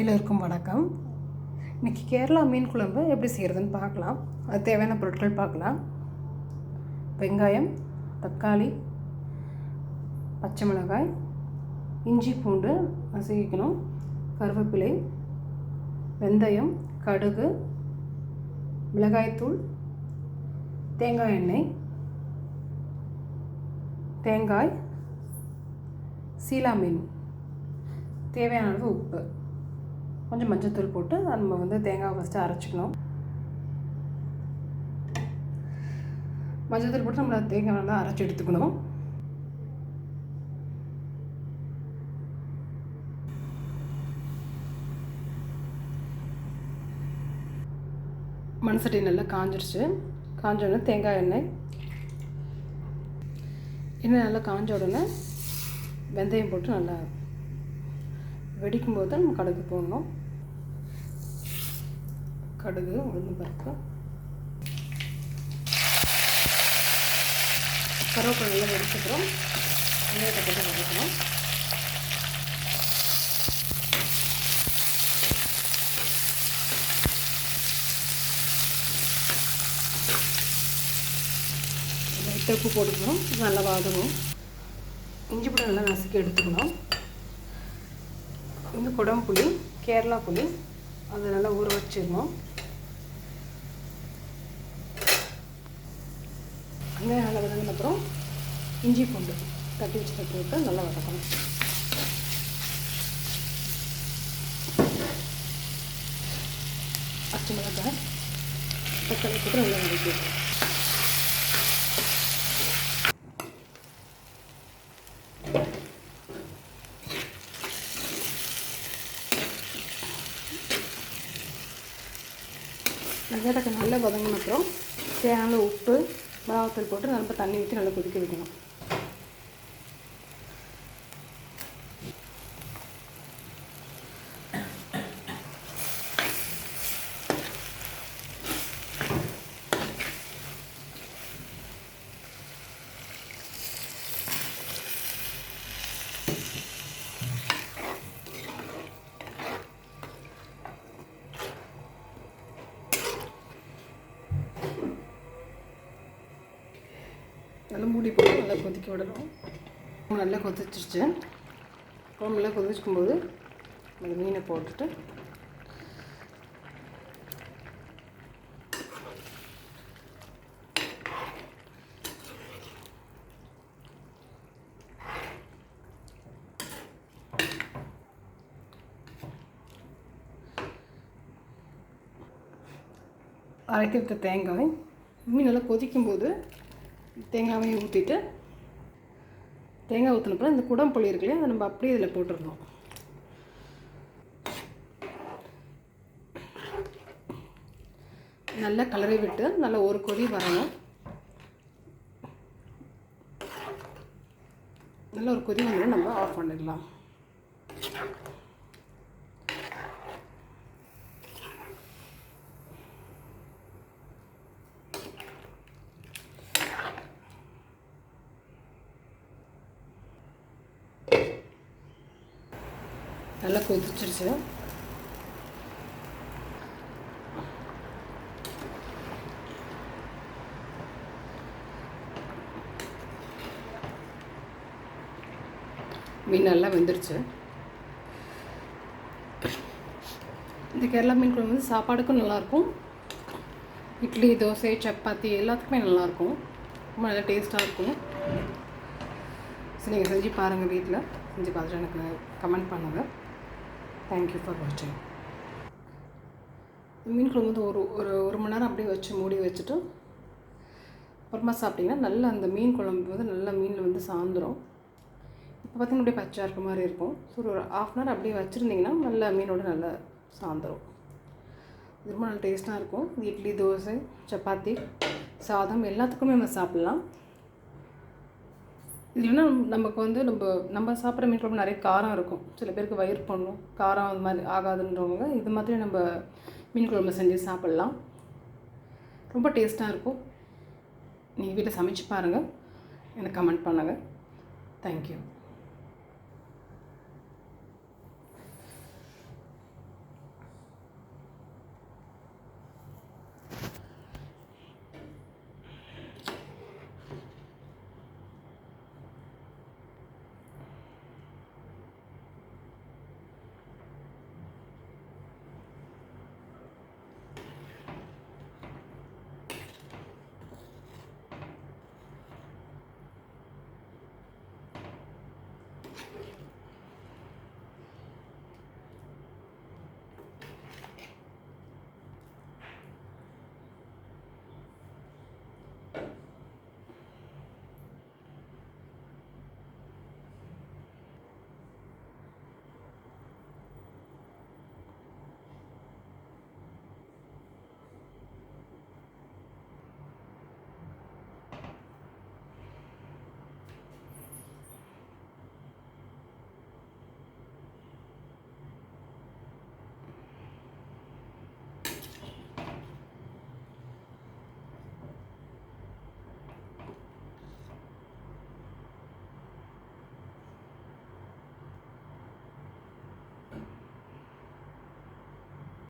எல்லோருக்கும் வணக்கம். இன்றைக்கி கேரளா மீன் குழம்பு எப்படி செய்கிறதுன்னு பார்க்கலாம். அது தேவையான பொருட்கள் பார்க்கலாம். வெங்காயம் தக்காளி பச்சை மிளகாய் இஞ்சி பூண்டு நசுக்கிக்கணும் கருவேப்பிலை வெந்தயம் கடுகு மிளகாய்த்தூள் தேங்காய் எண்ணெய் தேங்காய் சீலா மீன் தேவையான அளவு உப்பு. கொஞ்சம் மஞ்சத்தூள் போட்டு நம்ம வந்து தேங்காய் ஃபஸ்ட்டு அரைச்சிக்கணும். மஞ்சத்தூள் போட்டு நம்ம தேங்காய் நல்லா அரைச்சி எடுத்துக்கணும். மண்சட்டி நல்லா காஞ்சிருச்சு. காஞ்ச உடனே தேங்காய் எண்ணெய். எண்ணெய் நல்லா காஞ்ச உடனே வெந்தயம் போட்டு நல்லா வெடிக்கும் போது தான் நம்ம கடுகு போடணும் கடுகு உளுந்து பருப்பு. கருவேப்பிலை நல்லா வெடிச்சுக்கிறோம் வெங்காயத்தை போட்டு வதக்கணும். லைட்டாக உப்பு போட்டுக்கணும். நல்லா வாதணும் இஞ்சி பூண்டு நல்லா நசுக்கி எடுத்துக்கணும். வந்து குடம்புளி கேரளா புளி. அதை நல்லா ஊற வச்சிடணும். வெங்காயம் நல்லா வதங்கின அப்புறம் இஞ்சி பூண்டு தட்டி வச்சுட்டு போட்டு நல்லா வதக்கணும். பச்சை மிளகாய் தக்காளி போட்டு நல்லா வதக்கிடுவோம் வெங்காயத்தை நல்லா வதங்கின அப்புறம் தேவையான உப்பு மிளகாத்தூள் போட்டு நல்லா தண்ணி ஊற்றி நல்லா கொதிக்க வைக்கணும். நல்லா மூடி போட்டு நல்லா கொதிக்க விடணும். நல்லா கொதிச்சிருச்சு. குழம்பு நல்லா கொதிச்சுக்கும்போது அந்த மீனை போட்டுட்டு அரைக்கிறது தேங்காய் மீன் நல்லா கொதிக்கும்போது தேங்காவையும் ஊற்றிட்டு தேங்காய் ஊற்றினப்பறம் இந்த குடம்புளி இருக்கு இல்லையா அதை நம்ம அப்படியே இதில் போட்டிருந்தோம் நல்லா கலரை விட்டு நல்லா ஒரு கொதி வரணும். நல்ல ஒரு கொதி வந்து நம்ம ஆஃப் பண்ணிடலாம். நல்லா கொதிச்சிருச்சு மீன் நல்லா வெந்துருச்சு. இந்த கேரளா மீன் குழம்பு வந்து சாப்பாடுக்கும் நல்லாயிருக்கும் இட்லி தோசை சப்பாத்தி எல்லாத்துக்குமே நல்லாயிருக்கும் ரொம்ப நல்லா டேஸ்ட்டாக இருக்கும். ஸோ நீங்கள் செஞ்சு பாருங்கள் வீட்டில் செஞ்சு பார்த்துட்டு எனக்கு கமெண்ட் பண்ணுங்கள் தேங்க்யூ ஃபார் வாட்சிங் மீன் குழம்பு வந்து ஒரு ஒரு ஒரு மணி நேரம் அப்படியே வச்சு மூடி வச்சுட்டு அப்புறமா சாப்பிட்டிங்கன்னா நல்லா அந்த மீன் குழம்பு வந்து நல்லா மீனில் வந்து சாந்துடும் இப்போ பார்த்திங்கன்னா அப்படியே பச்சையாக இருக்க மாதிரி இருக்கும். ஸோ ஒரு ஆஃப் அன் ஹவர் அப்படியே வச்சுருந்திங்கன்னா நல்லா மீனோட நல்லா சாந்துடும் இது ரொம்ப நல்லா டேஸ்ட்டாக இருக்கும். இட்லி தோசை சப்பாத்தி சாதம் எல்லாத்துக்குமே நம்ம சாப்பிட்லாம். இல்லைன்னா நமக்கு வந்து நம்ம நம்ம சாப்பிட்ற மீன் குழம்பு நிறைய காரம் இருக்கும். சில பேருக்கு வயிறு பண்ணும் காரம் அது மாதிரி ஆகாதுன்றவங்க இது மாதிரி நம்ம மீன் குழம்பு செஞ்சு சாப்பிட்லாம். ரொம்ப டேஸ்ட்டாக இருக்கும். நீங்கள் வீட்டில் சமைச்சு பாருங்கள் எனக்கு கமெண்ட் பண்ணுங்கள் தேங்க்யூ